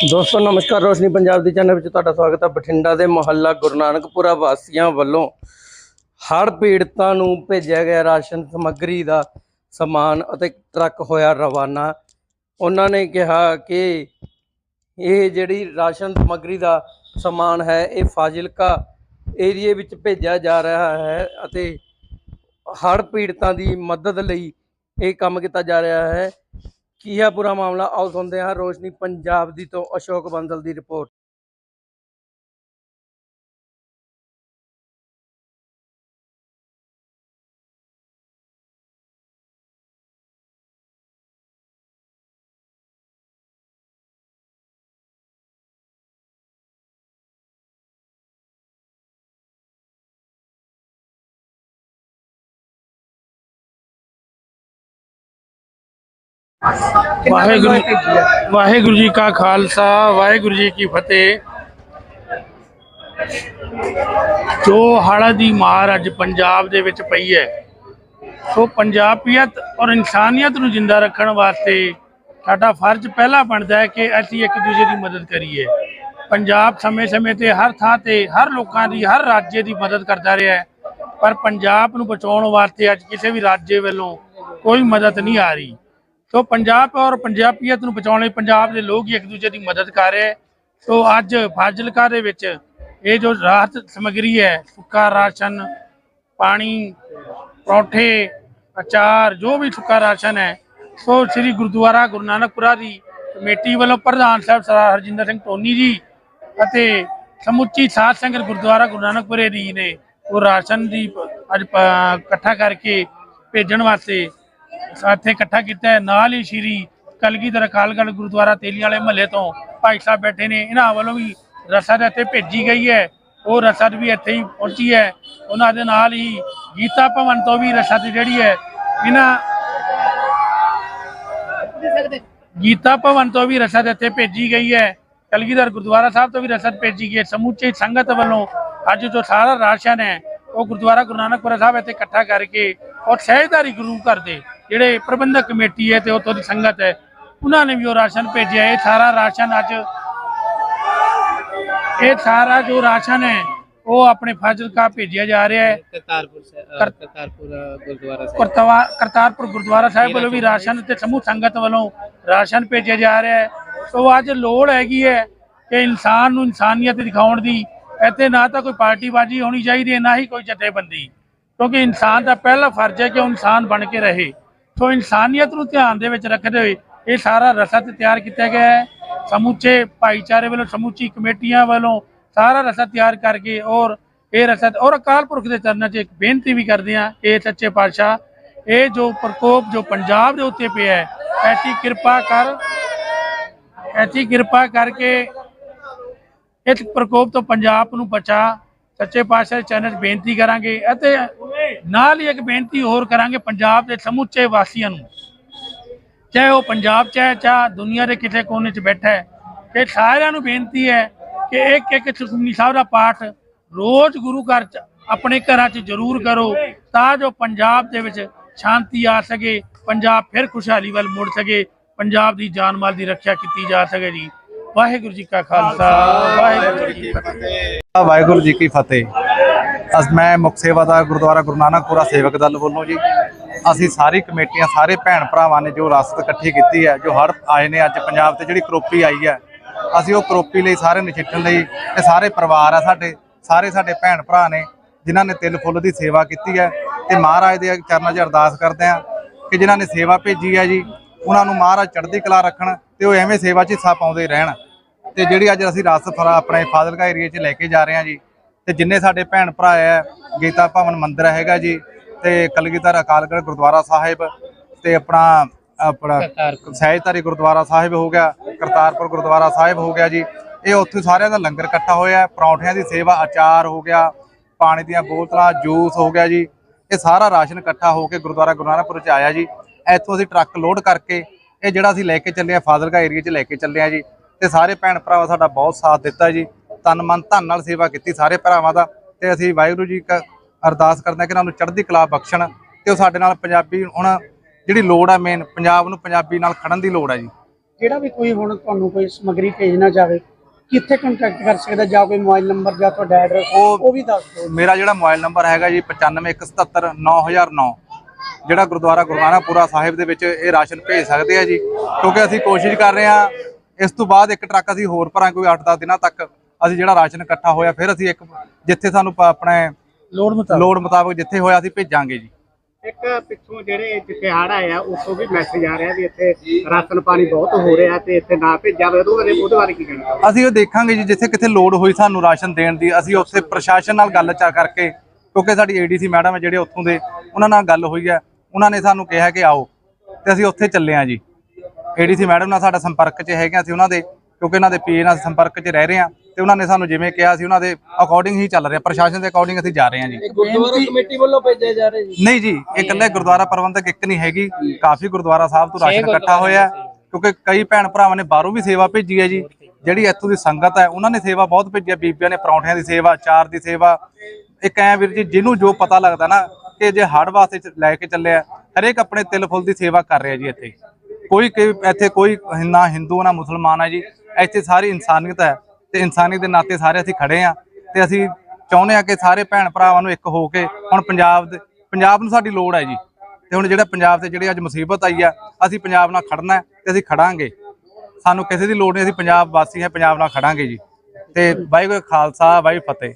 ਦੋਸਤੋ, ਨਮਸਕਾਰ, ਰੋਸ਼ਨੀ ਪੰਜਾਬ ਦੇ ਚੈਨਲ ਵਿੱਚ ਤੁਹਾਡਾ ਸਵਾਗਤ ਹੈ ਬਠਿੰਡਾ ਦੇ ਮੁਹੱਲਾ ਗੁਰੂ ਨਾਨਕਪੁਰਾ ਵਾਸੀਆਂ ਵੱਲੋਂ। ਹੜ੍ਹ ਪੀੜਤਾਂ ਨੂੰ ਭੇਜਿਆ ਗਿਆ ਰਾਸ਼ਨ ਸਮੱਗਰੀ ਦਾ ਸਮਾਨ ਅਤੇ ਟਰੱਕ ਹੋਇਆ ਰਵਾਨਾ। ਉਹਨਾਂ ਨੇ ਕਿਹਾ ਕਿ ਇਹ ਜਿਹੜੀ ਰਾਸ਼ਨ ਸਮੱਗਰੀ ਦਾ ਸਮਾਨ ਹੈ, ਇਹ ਫਾਜ਼ਿਲਕਾ ਏਰੀਏ ਵਿੱਚ ਭੇਜਿਆ ਜਾ ਰਿਹਾ ਹੈ ਅਤੇ ਹੜ੍ਹ ਪੀੜਤਾਂ ਦੀ ਮਦਦ ਲਈ ਇਹ ਕੰਮ ਕੀਤਾ ਜਾ ਰਿਹਾ ਹੈ। ਕੀ ਹੈ ਪੂਰਾ ਮਾਮਲਾ? ਆਓ ਸੁਣਦੇ ਹਾਂ ਰੋਸ਼ਨੀ ਪੰਜਾਬ ਦੀ ਤੋਂ ਅਸ਼ੋਕ ਬੰਦਲ ਦੀ ਰਿਪੋਰਟ। ਵਾਹਿਗੁਰੂ ਵਾਹਿਗੁਰੂ ਜੀ ਕਾ ਖਾਲਸਾ ਵਾਹਿਗੁਰੂ ਜੀ ਕੀ ਫਤਿਹ। ਜੋ ਹੜ੍ਹਾਂ ਦੀ ਮਾਰ ਅੱਜ ਪੰਜਾਬ ਦੇ ਵਿੱਚ ਪਈ ਹੈ ਸੋ ਪੰਜਾਬੀਅਤ ਔਰ ਇਨਸਾਨੀਅਤ ਨੂੰ ਜਿੰਦਾ ਰੱਖਣ ਵਾਸਤੇ ਸਾਡਾ ਫਰਜ਼ ਪਹਿਲਾ ਬਣਦਾ ਹੈ ਕਿ ਅਸੀਂ ਇੱਕ ਦੂਜੇ ਦੀ ਮਦਦ ਕਰੀਏ। ਪੰਜਾਬ ਸਮੇਂ-ਸਮੇਂ ਤੇ ਹਰ ਥਾਂ ਤੇ ਹਰ ਲੋਕਾਂ ਦੀ ਹਰ ਰਾਜੇ ਦੀ ਮਦਦ ਕਰਦਾ ਰਿਹਾ ਹੈ। ਪਰ ਪੰਜਾਬ ਨੂੰ ਬਚਾਉਣ ਵਾਸਤੇ ਅੱਜ ਕਿਸੇ ਵੀ ਰਾਜੇ ਵੱਲੋਂ ਕੋਈ ਮਦਦ ਨਹੀਂ ਆ ਰਹੀ। ਸੋ ਪੰਜਾਬ ਔਰ ਪੰਜਾਬੀਅਤ ਨੂੰ ਬਚਾਉਣ ਲਈ ਪੰਜਾਬ ਦੇ ਲੋਕ ਹੀ ਇੱਕ ਦੂਜੇ ਦੀ ਮਦਦ ਕਰ ਰਹੇ ਹੈ। ਸੋ ਅੱਜ ਫਾਜ਼ਿਲਕਾ ਦੇ ਵਿੱਚ ਇਹ ਜੋ ਰਾਹਤ ਸਮਗਰੀ ਹੈ, ਸੁੱਕਾ ਰਾਸ਼ਨ, ਪਾਣੀ, ਪਰੌਠੇ, ਅਚਾਰ, ਜੋ ਵੀ ਸੁੱਕਾ ਰਾਸ਼ਨ ਹੈ, ਸੋ ਸ੍ਰੀ ਗੁਰਦੁਆਰਾ ਗੁਰੂ ਨਾਨਕਪੁਰਾ ਦੀ ਕਮੇਟੀ ਵੱਲੋਂ ਪ੍ਰਧਾਨ ਸਾਹਿਬ ਸਰਦਾਰ ਹਰਜਿੰਦਰ ਸਿੰਘ ਟੋਨੀ ਜੀ ਅਤੇ ਸਮੁੱਚੀ ਸਾਧ ਸੰਗਤ ਗੁਰਦੁਆਰਾ ਗੁਰੂ ਨਾਨਕਪੁਰੇ ਦੀ ਨੇ ਉਹ ਰਾਸ਼ਨ ਦੀ ਅੱਜ ਇਕੱਠਾ ਕਰਕੇ ਭੇਜਣ ਵਾਸਤੇ ਇੱਥੇ ਇਕੱਠਾ ਕੀਤਾ ਹੈ। ਨਾਲ ਹੀ ਸ਼੍ਰੀ ਕਲਗੀਧਰ ਅਕਾਲਗੜ੍ਹ ਗੁਰਦੁਆਰਾ ਤੇਲੀ ਵਾਲੇ ਮਹੱਲੇ ਤੋਂ ਭਾਈ ਸਾਹਿਬ ਬੈਠੇ ਨੇ। ਇਹਨਾਂ ਵੱਲੋਂ ਵੀ ਰਸਦ ਇੱਥੇ ਭੇਜੀ ਗਈ ਹੈ। ਉਹ ਰਸਦ ਵੀ ਇੱਥੇ ਹੀ ਪਹੁੰਚੀ ਹੈ। ਉਹਨਾਂ ਦੇ ਨਾਲ ਹੀ ਗੀਤਾ ਭਵਨ ਤੋਂ ਵੀ ਰਸਦ ਜਿਹੜੀ ਹੈ, ਇਹਨਾਂ ਗੀਤਾ ਭਵਨ ਤੋਂ ਵੀ ਰਸਦ ਇੱਥੇ ਭੇਜੀ ਗਈ ਹੈ। ਕਲਗੀਧਰ ਗੁਰਦੁਆਰਾ ਸਾਹਿਬ ਤੋਂ ਵੀ ਰਸਦ ਭੇਜੀ ਗਈ ਹੈ। ਸਮੁੱਚੇ ਸੰਗਤ ਵੱਲੋਂ ਅੱਜ ਜੋ ਸਾਰਾ ਰਾਸ਼ਨ ਹੈ, ਉਹ ਗੁਰਦੁਆਰਾ ਗੁਰੂ ਨਾਨਕਪੁਰਾ ਸਾਹਿਬ ਇੱਥੇ ਇਕੱਠਾ ਕਰਕੇ ਔਰ ਸਹਿਜਦਾਰੀ ਗੁਰੂ ਘਰ ਦੇ ਜਿਹੜੇ ਪ੍ਰਬੰਧਕ ਕਮੇਟੀ ਹੈ ਤੇ ਉੱਥੋਂ ਦੀ ਸੰਗਤ ਹੈ ਉਹਨਾਂ ਨੇ ਵੀ ਉਹ ਰਾਸ਼ਨ ਭੇਜਿਆ। ਇਹ ਸਾਰਾ ਰਾਸ਼ਨ ਅੱਜ ਇਹ ਸਾਰਾ ਜੋ ਰਾਸ਼ਨ ਹੈ ਉਹ ਆਪਣੇ ਫਾਜ਼ਿਲਕਾ ਭੇਜਿਆ ਜਾ ਰਿਹਾ ਹੈ। ਕਰਤਾਰਪੁਰ ਸਾਹਿਬ ਕਰ- ਕਰਤਾਰਪੁਰ ਗੁਰਦੁਆਰਾ ਸਾਹਿਬ। ਕਰਤਵਾ ਕਰਤਾਰਪੁਰ ਗੁਰਦੁਆਰਾ ਸਾਹਿਬ ਵੱਲੋਂ ਵੀ ਰਾਸ਼ਨ ਤੇ ਸਮੂਹ ਸੰਗਤ ਵੱਲੋਂ ਰਾਸ਼ਨ ਭੇਜਿਆ ਜਾ ਰਿਹਾ ਹੈ। ਸੋ ਅੱਜ ਲੋੜ ਹੈਗੀ ਹੈ ਕਿ ਇਨਸਾਨ ਨੂੰ ਇਨਸਾਨੀਅਤ ਦਿਖਾਉਣ ਦੀ। ਇੱਥੇ ਨਾ ਤਾਂ ਕੋਈ ਪਾਰਟੀਬਾਜ਼ੀ ਹੋਣੀ ਚਾਹੀਦੀ ਹੈ ਨਾ ਹੀ ਕੋਈ ਜਥੇਬੰਦੀ। ਕਿਉਂਕਿ ਇਨਸਾਨ ਦਾ ਪਹਿਲਾ ਫਰਜ਼ ਹੈ ਕਿ ਉਹ ਇਨਸਾਨ ਬਣ ਕੇ ਰਹੇ। ਸੋ ਇਨਸਾਨੀਅਤ ਨੂੰ ਧਿਆਨ ਦੇ ਵਿੱਚ ਰੱਖਦੇ ਹੋਏ ਇਹ ਸਾਰਾ ਰਸਦ ਤਿਆਰ ਕੀਤਾ ਗਿਆ ਹੈ। ਸਮੁੱਚੇ ਭਾਈਚਾਰੇ ਵੱਲੋਂ, ਸਮੁੱਚੀ ਕਮੇਟੀਆਂ ਵੱਲੋਂ ਸਾਰਾ ਰਸਾ ਤਿਆਰ ਕਰਕੇ ਔਰ ਇਹ ਰਸਾ ਔਰ ਅਕਾਲ ਪੁਰਖ ਦੇ ਚਰਨਾਂ 'ਚ ਇੱਕ ਬੇਨਤੀ ਵੀ ਕਰਦੇ ਹਾਂ, ਇਹ ਸੱਚੇ ਪਾਤਸ਼ਾਹ, ਇਹ ਜੋ ਪ੍ਰਕੋਪ, ਜੋ ਪੰਜਾਬ ਦੇ ਉੱਤੇ ਪਿਆ ਹੈ, ਐਸੀ ਕਿਰਪਾ ਕਰ, ਐਸੀ ਕਿਰਪਾ ਕਰਕੇ ਇਸ ਪ੍ਰਕੋਪ ਤੋਂ ਪੰਜਾਬ ਨੂੰ ਬਚਾ ਸੱਚੇ ਪਾਤਸ਼ਾਹ ਦੇ ਚਰਨਾਂ 'ਚ ਬੇਨਤੀ ਕਰਾਂਗੇ ਅਤੇ ਨਾਲ ਹੀ ਇੱਕ ਬੇਨਤੀ ਹੋਰ ਕਰਾਂਗੇ ਪੰਜਾਬ ਦੇ ਸਮੁੱਚੇ ਵਾਸੀਆਂ ਨੂੰ। ਚਾਹੇ ਉਹ ਪੰਜਾਬ ਚ ਹੈ, ਚਾਹੇ ਦੁਨੀਆ ਦੇ ਕਿਸੇ ਕੋਨੇ 'ਚ ਬੈਠਾ ਹੈ ਕਿ ਸਾਰਿਆਂ ਨੂੰ ਬੇਨਤੀ ਹੈ ਕਿ ਇੱਕ ਇੱਕ ਸੁਖਮਨੀ ਸਾਹਿਬ ਦਾ ਪਾਠ ਰੋਜ਼ ਗੁਰੂ ਘਰ 'ਚ, ਆਪਣੇ ਘਰਾਂ 'ਚ ਜ਼ਰੂਰ ਕਰੋ ਤਾਂ ਜੋ ਪੰਜਾਬ ਦੇ ਵਿੱਚ ਸ਼ਾਂਤੀ ਆ ਸਕੇ, ਪੰਜਾਬ ਫਿਰ ਖੁਸ਼ਹਾਲੀ ਵੱਲ ਮੁੜ ਸਕੇ, ਪੰਜਾਬ ਦੀ ਜਾਨ ਮਾਲ ਦੀ ਰੱਖਿਆ ਕੀਤੀ ਜਾ ਸਕੇ ਜੀ। ਵਾਹਿਗੁਰੂ ਜੀ ਕਾ ਖਾਲਸਾ ਵਾਹਿਗੁਰੂ ਜੀ ਕੀ ਫਤਿਹ। ਵਾਹਿਗੁਰੂ ਜੀ ਕੀ ਫਤਿਹ। ਅਸ ਮੈਂ ਮੁੱਖ ਸੇਵਾਦਾਰ ਗੁਰਦੁਆਰਾ ਗੁਰੂ ਨਾਨਕਪੁਰਾ ਸੇਵਕ ਦਲ ਵੱਲੋਂ ਜੀ ਅਸੀਂ ਸਾਰੀ ਕਮੇਟੀਆਂ ਸਾਰੇ ਭੈਣ ਭਰਾਵਾਂ ਨੇ ਜੋ ਰਸਦ ਇਕੱਠੀ ਕੀਤੀ ਹੈ ਜੋ ਹੜ੍ਹ ਆਏ ਨੇ ਅੱਜ ਪੰਜਾਬ ਤੇ ਜਿਹੜੀ ਕਰੋਪੀ ਆਈ ਹੈ ਅਸੀਂ ਉਹ ਕਰੋਪੀ ਲਈ ਸਾਰੇ ਨਜਿੱਠਣ ਲਈ ਤੇ ਸਾਰੇ ਪਰਿਵਾਰ ਆ ਸਾਡੇ ਸਾਰੇ ਸਾਡੇ ਭੈਣ ਭਰਾ ਨੇ ਜਿਨ੍ਹਾਂ ਨੇ ਤਿਲ ਫੁੱਲ ਦੀ ਸੇਵਾ ਕੀਤੀ ਹੈ ਤੇ ਮਹਾਰਾਜ ਦੇ ਚਰਨਾਂ 'ਚ ਅਰਦਾਸ ਕਰਦੇ ਆ ਕਿ ਜਿਨ੍ਹਾਂ ਨੇ ਸੇਵਾ ਭੇਜੀ ਹੈ ਜੀ ਉਹਨਾਂ ਨੂੰ ਮਹਾਰਾਜ ਚੜ੍ਹਦੀ ਕਲਾ ਰੱਖਣ ਤੇ ਉਹ ਐਵੇਂ ਸੇਵਾ 'ਚ ਹਿੱਸਾ ਪਾਉਂਦੇ ਰਹਿਣ ਤੇ ਜਿਹੜੀ ਅੱਜ ਅਸੀਂ ਰਸ ਫਰਾ ਆਪਣੇ ਫਾਜ਼ਿਲਕਾ ਏਰੀਏ 'ਚ ਲੈ ਕੇ ਜਾ ਰਹੇ ਹਾਂ ਜੀ ਤੇ ਜਿੰਨੇ ਸਾਡੇ ਭੈਣ ਭਰਾ ਹੈ ਗੀਤਾ ਭਵਨ ਮੰਦਿਰ ਹੈਗਾ ਜੀ ਤੇ ਕਲਗੀਧਰ ਅਕਾਲਗੜ੍ਹ ਗੁਰਦੁਆਰਾ ਸਾਹਿਬ ਤੇ ਆਪਣਾ ਆਪਣਾ ਸਹਿਜਧਾਰੀ ਗੁਰਦੁਆਰਾ ਸਾਹਿਬ ਹੋ ਗਿਆ ਕਰਤਾਰਪੁਰ ਗੁਰਦੁਆਰਾ ਸਾਹਿਬ ਹੋ ਗਿਆ ਜੀ ਇਹ ਉੱਥੇ ਸਾਰਿਆਂ ਦਾ ਲੰਗਰ ਇਕੱਠਾ ਹੋਇਆ। ਪਰੌਂਠਿਆਂ ਦੀ ਸੇਵਾ ਅਚਾਰ ਹੋ ਗਿਆ ਪਾਣੀ ਦੀਆਂ ਬੋਤਲਾਂ ਜੂਸ ਹੋ ਗਿਆ ਜੀ ਇਹ ਸਾਰਾ ਰਾਸ਼ਨ ਇਕੱਠਾ ਹੋ ਕੇ ਗੁਰਦੁਆਰਾ ਗੁਰੂ ਨਾਨਕਪੁਰ ਚ ਆਇਆ ਜੀ ਇੱਥੋਂ ਅਸੀਂ ਟਰੱਕ ਲੋਡ ਕਰਕੇ ਇਹ ਜਿਹੜਾ ਅਸੀਂ ਲੈ ਕੇ ਚੱਲੇ ਆ ਫਾਜ਼ਿਲਕਾ ਏਰੀਆ 'ਚ ਲੈ ਕੇ ਚੱਲੇ ਆ ਜੀ ਤੇ ਸਾਰੇ ਭੈਣ ਭਰਾਵਾਂ ਸਾਡਾ ਬਹੁਤ ਸਾਥ ਦਿੱਤਾ ਜੀ ਤਨ ਮਨ ਧਨ ਨਾਲ ਸੇਵਾ ਕੀਤੀ ਸਾਰੇ ਭਰਾਵਾਂ ਦਾ ਤੇ ਅਸੀਂ ਵਾਹਿਗੁਰੂ ਜੀ ਕਾ ਅਰਦਾਸ ਕਰਦੇ ਹਾਂ ਕਿ ਇਹਨਾਂ ਨੂੰ ਚੜ੍ਹਦੀ ਕਲਾ ਬਖਸ਼ਣ ਤੇ ਉਹ ਸਾਡੇ ਨਾਲ ਪੰਜਾਬੀ ਹੁਣ ਜਿਹੜੀ ਲੋੜ ਆ ਮੇਨ ਪੰਜਾਬ ਨੂੰ ਪੰਜਾਬੀ ਨਾਲ ਖੜਨ ਦੀ ਲੋੜ ਆ ਜੀ। ਜਿਹੜਾ ਵੀ ਕੋਈ ਹੁਣ ਤੁਹਾਨੂੰ ਕੋਈ ਸਮੱਗਰੀ ਭੇਜਣਾ ਚਾਹਵੇ ਕਿੱਥੇ ਕੰਟੈਕਟ ਕਰ ਸਕਦਾ ਜਾਂ ਕੋਈ ਮੋਬਾਈਲ ਨੰਬਰ ਜਾਂ ਤੁਹਾਡਾ ਐਡਰੈਸ ਉਹ- ਉਹ ਵੀ ਦੱਸ ਦਿਓ। ਮੇਰਾ ਜਿਹੜਾ ਮੋਬਾਈਲ ਨੰਬਰ ਹੈਗਾ ਜੀ 9517 9009 ਜਿਹੜਾ ਗੁਰਦੁਆਰਾ ਗੁਰਨਾਨਕਪੁਰਾ ਸਾਹਿਬ ਦੇ ਵਿੱਚ ਇਹ ਰਾਸ਼ਨ ਭੇਜ ਸਕਦੇ ਆ ਜੀ। ਕਿਉਂਕਿ ਅਸੀਂ ਕੋਸ਼ਿਸ਼ ਕਰ ਰਹੇ ਹਾਂ ਇਸ ਤੋਂ ਬਾਅਦ ਇੱਕ ਟਰੱਕ ਅਸੀਂ ਹੋਰ ਭਰਾਂ ਕੋਈ 8-10 ਦਿਨਾਂ ਤੱਕ ਅਸੀਂ ਜਿਹੜਾ ਰਾਸ਼ਨ ਇਕੱਠਾ ਹੋਇਆ ਫਿਰ ਅਸੀਂ ਇੱਕ ਜਿੱਥੇ ਸਾਨੂੰ ਆਪਣੇ ਲੋੜ ਮੁਤਾਬਕ। ਲੋੜ ਮੁਤਾਬਕ ਜਿੱਥੇ ਹੋਇਆ ਅਸੀਂ ਭੇਜਾਂਗੇ ਜੀ। ਇੱਕ ਪਿੱਛੋਂ ਜਿਹੜੇ ਜਿੱਥੇ ਹੜ੍ਹ ਆਏ ਆ ਉੱਥੋਂ ਵੀ ਮੈਸੇਜ ਆ ਰਿਹਾ ਵੀ ਇੱਥੇ ਰਾਸ਼ਨ ਪਾਣੀ ਬਹੁਤ ਹੋ ਰਿਹਾ ਤੇ ਇੱਥੇ ਨਾ ਭੇਜਿਆ ਹੋਵੇ ਉਹਦੇ ਬਾਰੇ ਉਹਦੇ ਬਾਰੇ ਕੀ ਕਹਿਣਾ ਅਸੀਂ ਉਹ ਦੇਖਾਂਗੇ ਜੀ ਜਿੱਥੇ ਕਿੱਥੇ ਲੋੜ ਹੋਈ ਸਾਨੂੰ ਰਾਸ਼ਨ ਦੇਣ ਦੀ ਅਸੀਂ ਉੱਥੇ ਪ੍ਰਸ਼ਾਸਨ ਨਾਲ ਗੱਲ ਚਾ ਕਰਕੇ ਕਿਉਂਕਿ ਸਾਡੀ ਏਡੀਸੀ ਮੈਡਮ ਹੈ ਜਿਹੜੇ ਉੱਥੋਂ ਦੇ ਉਹਨਾਂ ਨਾਲ ਗੱਲ ਹੋਈ ਹੈ ਉਹਨਾਂ ਨੇ ਸਾਨੂੰ ਕਿਹਾ ਕਿ ਆਓ ਤੇ ਅਸੀਂ ਉੱਥੇ ਚੱਲੇ ਹਾਂ ਜੀ। ਏਡੀਸੀ ਮੈਡਮ ਨਾਲ ਸਾਡਾ ਸੰਪਰਕ 'ਚ ਹੈਗੇ ਅਸੀਂ ਉਹਨਾਂ ਦੇ ਕਿਉਂਕਿ ਉਹਨਾਂ ਦੇ ਪੀਏ ਨਾਲ ਸੰਪਰਕ 'ਚ ਰਹਿ ਰਹੇ ਹਾਂ ਤੇ ਉਹਨਾਂ ਨੇ ਸਾਨੂੰ ਜਿਵੇਂ ਕਿਹਾ ਸੀ ਉਹਨਾਂ ਦੇ ਅਕੋਰਡਿੰਗ ਹੀ ਚੱਲ ਰਿਹਾ ਪ੍ਰਸ਼ਾਸਨ ਦੇ ਅਕੋਰਡਿੰਗ ਅਸੀਂ ਜਾ ਰਹੇ ਹਾਂ ਜੀ। ਗੁਰਦੁਆਰਾ ਕਮੇਟੀ ਵੱਲੋਂ ਭੇਜੇ ਜਾ ਰਹੇ ਜੀ। ਨਹੀਂ ਜੀ ਇਹ ਇਕੱਲੇ ਗੁਰਦੁਆਰਾ ਪ੍ਰਬੰਧਕ ਇੱਕ ਨਹੀਂ ਹੈਗੀ ਕਾਫੀ ਗੁਰਦੁਆਰਾ ਸਾਹਿਬ ਤੋਂ ਰਾਸ਼ਨ ਇਕੱਠਾ ਹੋਇਆ। ਕਿਉਂਕਿ ਕਈ ਭੈਣ ਭਰਾਵਾਂ ਨੇ ਬਾਹਰੋਂ ਵੀ ਸੇਵਾ ਭੇਜੀ ਹੈ ਜੀ ਜਿਹੜੀ ਇੱਥੋਂ ਦੀ ਸੰਗਤ ਹੈ ਉਹਨਾਂ ਨੇ ਸੇਵਾ ਬਹੁਤ ਭੇਜੀ ਹੈ ਬੀਬੀਆਂ ਨੇ ਪਰੌਂਠਿਆਂ ਦੀ ਸੇਵਾ ਚਾਰ ਦੀ ਸੇਵਾ। ਇੱਕ ਐ ਵੀਰ ਜੀ ਜਿਹਨੂੰ ਜੋ ਪਤਾ ਲੱਗਦਾ ਨਾ ਕਿ ਜੇ ਹੜ ਵਾਸਤੇ ਲੈ ਕੇ ਚੱਲਿਆ ਹਰੇਕ ਆਪਣੇ ਤਿਲ ਫੁੱਲ ਦੀ ਸੇਵਾ ਕਰ ਰਿਹਾ ਜੀ ਇੱਥੇ। ਕੋਈ ਕੋਈ ਇੱਥੇ ਕੋਈ ਨਾ ਹਿੰਦੂ, ਨਾ ਮੁਸਲਮਾਨ ਹੈ ਜੀ, ਇੱਥੇ ਸਾਰੀ ਇਨਸਾਨੀਅਤ ਹੈ ਤੇ ਇਨਸਾਨੀਅਤ ਦੇ ਨਾਤੇ ਸਾਰੇ ਅਸੀਂ ਖੜੇ ਆ ਤੇ ਅਸੀਂ ਚਾਹੁੰਦੇ ਆ ਕਿ ਸਾਰੇ ਭੈਣ ਭਰਾਵਾਂ ਨੂੰ ਇੱਕ ਹੋ ਕੇ ਹੁਣ ਪੰਜਾਬ ਦੇ ਪੰਜਾਬ ਨੂੰ ਸਾਡੀ ਲੋੜ ਹੈ ਜੀ। ਤੇ ਹੁਣ ਜਿਹੜਾ ਪੰਜਾਬ ਤੇ ਜਿਹੜੀ ਅੱਜ ਮੁਸੀਬਤ ਆਈ ਆ, ਅਸੀਂ ਪੰਜਾਬ ਨਾਲ ਖੜਨਾ ਹੈ ਤੇ ਅਸੀਂ ਖੜਾਂਗੇ। ਸਾਨੂੰ ਕਿਸੇ ਦੀ ਲੋੜ ਨਹੀਂ, ਅਸੀਂ ਪੰਜਾਬ ਵਾਸੀ ਹਾਂ, ਪੰਜਾਬ ਨਾਲ ਖੜਾਂਗੇ ਜੀ। ਤੇ ਵਾਹਿਗੁਰੂ ਖਾਲਸਾ, ਵਾਹਿਗੁਰੂ ਫਤਿਹ।